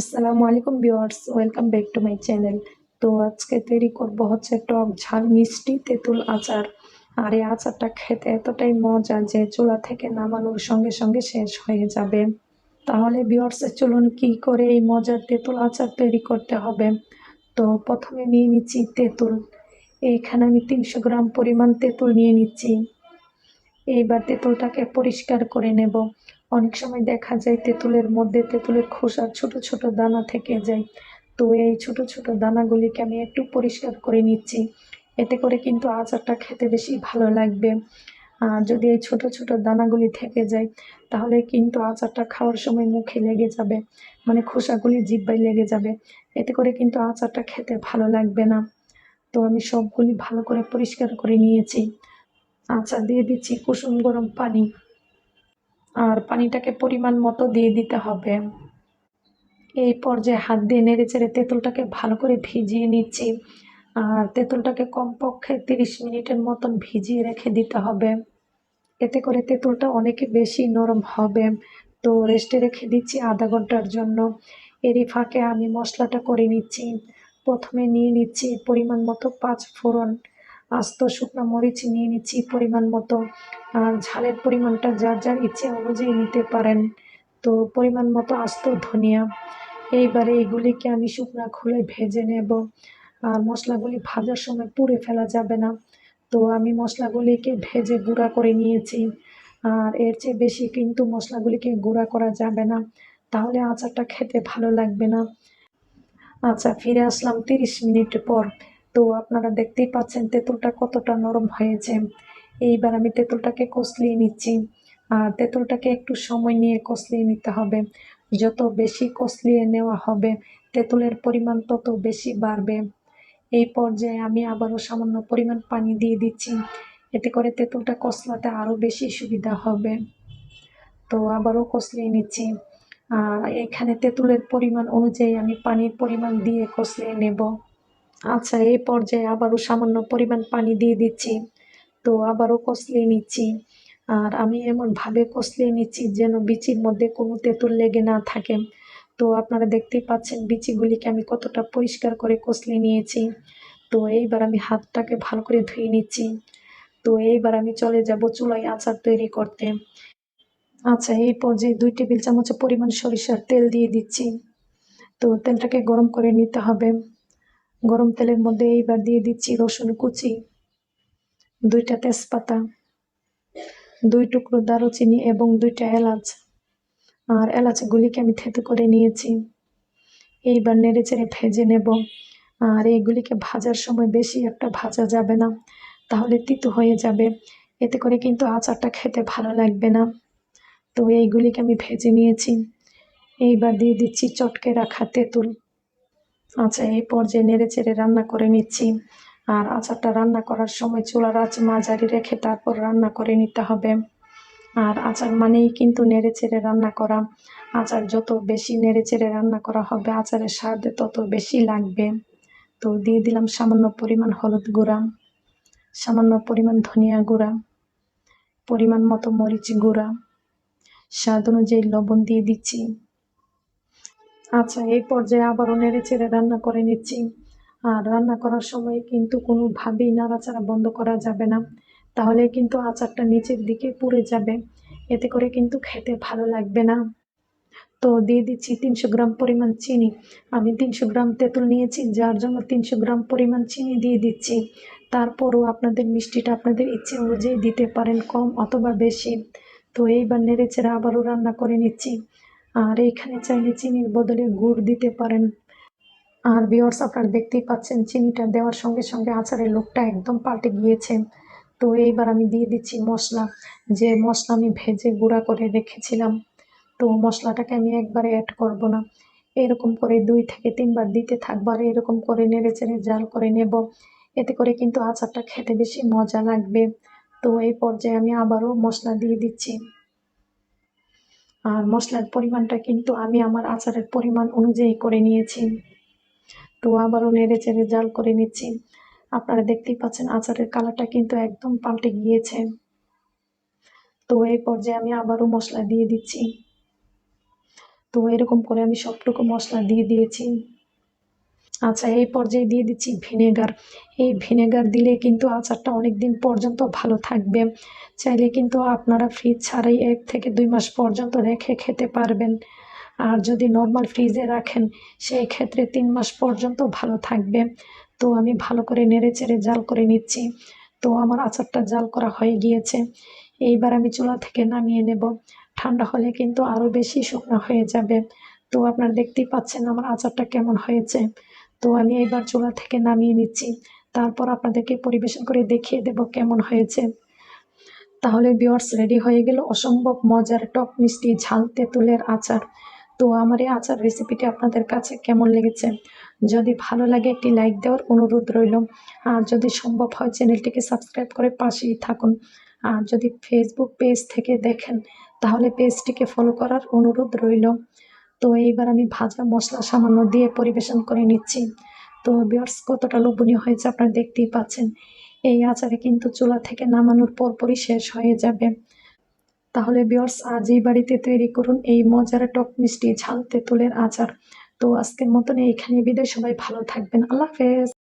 আসসালামু আলাইকুম viewers, welcome back to my channel. তো আজকে তৈরি করব হচ্ছে টক ঝাল মিষ্টি তেঁতুল আচার। আর এই আচারটা খেতে এতটাই মজা যে চুলা থেকে নামানোর সঙ্গে সঙ্গে শেষ হয়ে যাবে। তাহলে ভিউয়ার্স, চলুন কি করে এই মজার তেঁতুল আচার তৈরি করতে হবে। তো প্রথমে নিয়ে নিচ্ছি তেঁতুল। এইখানে আমি তিনশো গ্রাম পরিমাণ তেঁতুল নিয়ে নিচ্ছি। এইবার তেঁতুলটাকে পরিষ্কার করে নেব। অনেক সময় দেখা যায় তেঁতুলের মধ্যে তেঁতুলের খোসার ছোট ছোট দানা থেকে যায়। তো এই ছোট ছোট দানাগুলিকে আমি একটু পরিষ্কার করে নিচ্ছি। এতে করে কিন্তু আচারটা খেতে বেশি ভালো লাগবে। যদি এই ছোট ছোট দানাগুলি থেকে যায়, তাহলে কিন্তু আচারটা খাওয়ার সময় মুখে লেগে যাবে। মানে খোসাগুলি জিব্বায় লেগে যাবে। এতে করে কিন্তু আচারটা খেতে ভালো লাগবে না। তো আমি সবগুলি ভালো করে পরিষ্কার করে নিয়েছি। আচার দিয়ে দিচ্ছি কুসুম গরম পানি। আর পানিটাকে পরিমাণ মতো দিয়ে দিতে হবে। এই পর্যায়ে হাত দিয়ে নেড়ে চেড়ে তেঁতুলটাকে ভালো করে ভিজিয়ে নিচ্ছি। আর তেঁতুলটাকে কমপক্ষে তিরিশ মিনিটের মতন ভিজিয়ে রেখে দিতে হবে। এতে করে তেঁতুলটা অনেক বেশি নরম হবে। তো রেস্টে রেখে দিচ্ছি আধা ঘণ্টার জন্য। এরই ফাঁকে আমি মশলাটা করে নিচ্ছি। প্রথমে নিয়ে নিচ্ছি পরিমাণ মতো পাঁচ ফোড়ন আস্ত শুকনো মরিচ নিয়ে নিচ্ছি পরিমাণ মতো। আর ঝালের পরিমাণটা যার যার ইচ্ছে অনুযায়ী নিতে পারেন। তো পরিমাণ মতো আস্ত ধনিয়া। এইবারে এগুলিকে আমি শুকনা খুলে ভেজে নেব। আর মশলাগুলি ভাজার সময় পুড়ে ফেলা যাবে না। তো আমি মশলাগুলিকে ভেজে গুঁড়া করে নিয়েছি। আর এর চেয়ে বেশি কিন্তু মশলাগুলিকে গুঁড়া করা যাবে না। তাহলে আচারটা খেতে ভালো লাগবে না। আচ্ছা ফিরে আসলাম তিরিশ মিনিট পর। তো আপনারা দেখতেই পাচ্ছেন তেঁতুলটা কতটা নরম হয়েছে। এইবার আমি তেঁতুলটাকে কষলিয়ে নিচ্ছি। আর তেঁতুলটাকে একটু সময় নিয়ে কষলিয়ে নিতে হবে। যত বেশি কষলিয়ে নেওয়া হবে, তেঁতুলের পরিমাণ তত বেশি বাড়বে। এই পর্যায়ে আমি আবারও সামান্য পরিমাণ পানি দিয়ে দিচ্ছি। এতে করে তেঁতুলটা কষলাতে আরও বেশি সুবিধা হবে। তো আবারও কষলিয়ে নিচ্ছি। আর এখানে তেঁতুলের পরিমাণ অনুযায়ী আমি পানির পরিমাণ দিয়ে কষলিয়ে নেব। আচ্ছা এই পর্যায়ে আবারও সামান্য পরিমাণ পানি দিয়ে দিচ্ছি। তো আবারও কষলিয়ে নিচ্ছি। আর আমি এমনভাবে কষলিয়ে নিচ্ছি যেন বিচির মধ্যে কোনো তেঁতুল লেগে না থাকে। তো আপনারা দেখতেই পাচ্ছেন বিচিগুলিকে আমি কতটা পরিষ্কার করে কষলিয়ে নিয়েছি। তো এইবার আমি হাতটাকে ভালো করে ধুয়ে নিচ্ছি। তো এইবার আমি চলে যাব চুলায় আচার তৈরি করতে। আচ্ছা এই পর্যায়ে দুই টেবিল চামচ পরিমাণ সরিষার তেল দিয়ে দিচ্ছি। তো তেলটাকে গরম করে নিতে হবে। গরম তেলের মধ্যে এইবার দিয়ে দিচ্ছি রসুন কুচি, দুইটা তেজপাতা, দুই টুকরো দারুচিনি এবং দুইটা এলাচ। আর এলাচগুলিকে আমি থেতু করে নিয়েছি। এইবার নেড়ে চেড়ে ভেজে নেব। আর এইগুলিকে ভাজার সময় বেশি একটা ভাজা যাবে না, তাহলে তিতো হয়ে যাবে। এতে করে কিন্তু আচারটা খেতে ভালো লাগবে না। তো এইগুলিকে আমি ভেজে নিয়েছি। এইবার দিয়ে দিচ্ছি চটকে রাখা তেঁতুল। আচ্ছা এই পর্যায়ে নেড়ে চেড়ে রান্না করে নিচ্ছি। আর আচারটা রান্না করার সময় চুলার আঁচ মাঝারি রেখে তারপর রান্না করে নিতে হবে। আর আচার মানেই কিন্তু নেড়ে চেড়ে রান্না করা। আচার যত বেশি নেড়ে চেড়ে রান্না করা হবে, আচারের স্বাদ তত বেশি লাগবে। তো দিয়ে দিলাম সামান্য পরিমাণ হলুদ গুঁড়া, সামান্য পরিমাণ ধনিয়া গুঁড়া, পরিমাণ মতো মরিচ গুঁড়া। স্বাদ অনুযায়ী লবণ দিয়ে দিচ্ছি। আচ্ছা এই পর্যায়ে আবারও নেড়ে চেড়ে রান্না করে নিচ্ছি। আর রান্না করার সময় কিন্তু কোনোভাবেই নাড়াচাড়া বন্ধ করা যাবে না। তাহলে কিন্তু আচারটা নিচের দিকে পুড়ে যাবে। এতে করে কিন্তু খেতে ভালো লাগবে না। তো দিয়ে দিচ্ছি তিনশো গ্রাম পরিমাণ চিনি। আমি তিনশো গ্রাম তেঁতুল নিয়েছি, যার জন্য তিনশো গ্রাম পরিমাণ চিনি দিয়ে দিচ্ছি। তারপরও আপনাদের মিষ্টিটা আপনাদের ইচ্ছে অনুযায়ী দিতে পারেন কম অথবা বেশি। তো এইবার নেড়ে চেড়ে আবারও রান্না করে নিচ্ছি। আর এইখানে চাইলে চিনির বদলে গুড় দিতে পারেন। আর বিয়ার্স আপনারা দেখতেই পাচ্ছেন, চিনিটা দেওয়ার সঙ্গে সঙ্গে আচারের লোকটা একদম পাল্টে গিয়েছে। তো এইবার আমি দিয়ে দিচ্ছি মশলা। যে মশলা আমি ভেজে গুঁড়া করে রেখেছিলাম, তো মশলাটাকে আমি একবারে অ্যাড করব না। এরকম করে দুই থেকে তিনবার দিতে থাকব আর এরকম করে নেড়ে চেড়ে জাল করে নেব। এতে করে কিন্তু আচারটা খেতে বেশি মজা লাগবে। তো এই পর্যায়ে আমি আবারও মশলা দিয়ে দিচ্ছি। আর মশলার পরিমাণটা কিন্তু আমি আমার আচারের পরিমাণ অনুযায়ী করে নিয়েছি। তো আবারও নেড়ে চেড়ে জাল করে নিচ্ছি। আপনারা দেখতেই পাচ্ছেন আচারের কালারটা কিন্তু একদম পাল্টে গিয়েছে। তো এই পর্যায়ে আমি আবারও মশলা দিয়ে দিচ্ছি। তো এরকম করে আমি সবটুকু মশলা দিয়ে দিয়েছি। আচ্ছা এই পর্যায়ে দিয়ে দিচ্ছি ভিনেগার। এই ভিনেগার দিলে কিন্তু আচারটা অনেক দিন পর্যন্ত ভালো থাকবে। চাইলে কিন্তু আপনারা ফ্রিজ ছাড়াই এক থেকে দুই মাস পর্যন্ত রেখে খেতে পারবেন। আর যদি নর্মাল ফ্রিজে রাখেন, সেই ক্ষেত্রে তিন মাস পর্যন্ত ভালো থাকবে। তো আমি ভালো করে নেড়ে চেড়ে জাল করে নিচ্ছি। তো আমার আচারটা জাল করা হয়ে গিয়েছে। এইবার আমি চুলা থেকে নামিয়ে নেব। ঠান্ডা হলে কিন্তু আরও বেশি শুকনো হয়ে যাবে। তো আপনারা দেখতেই পাচ্ছেন আমার আচারটা কেমন হয়েছে। তো আমি এবার চুলা থেকে নামিয়ে নিচ্ছি। তারপর আপনাদেরকে পরিবেশন করে দেখিয়ে দেব কেমন হয়েছে। তাহলে বিয়ার্স রেডি হয়ে গেল অসম্ভব মজার টক মিষ্টি ঝাল তেঁতুলের আচার। তো আমার এই আচার রেসিপিটি আপনাদের কাছে কেমন লেগেছে? যদি ভালো লাগে একটি লাইক দেওয়ার অনুরোধ রইল। আর যদি সম্ভব হয় চ্যানেলটিকে সাবস্ক্রাইব করে পাশেই থাকুন। আর যদি ফেসবুক পেজ থেকে দেখেন, তাহলে পেজটিকে ফলো করার অনুরোধ রইল। তো এইবার আমি ভাজা মশলা সামান্য দিয়ে পরিবেশন করে নিচ্ছি। তো বিয়ার্স কতটা লোভনীয় হয়েছে আপনারা দেখতেই পাচ্ছেন। এই আচারে কিন্তু চুলা থেকে নামানোর পরপরই শেষ হয়ে যাবে। তাহলে বিয়ার্স এই বাড়িতে তৈরি করুন এই মজার টক মিষ্টি ঝাল তেঁতুলের আচার। তো আজকের মতন এইখানে বিদায়। সবাই ভালো থাকবেন। আল্লাহ হাফেজ।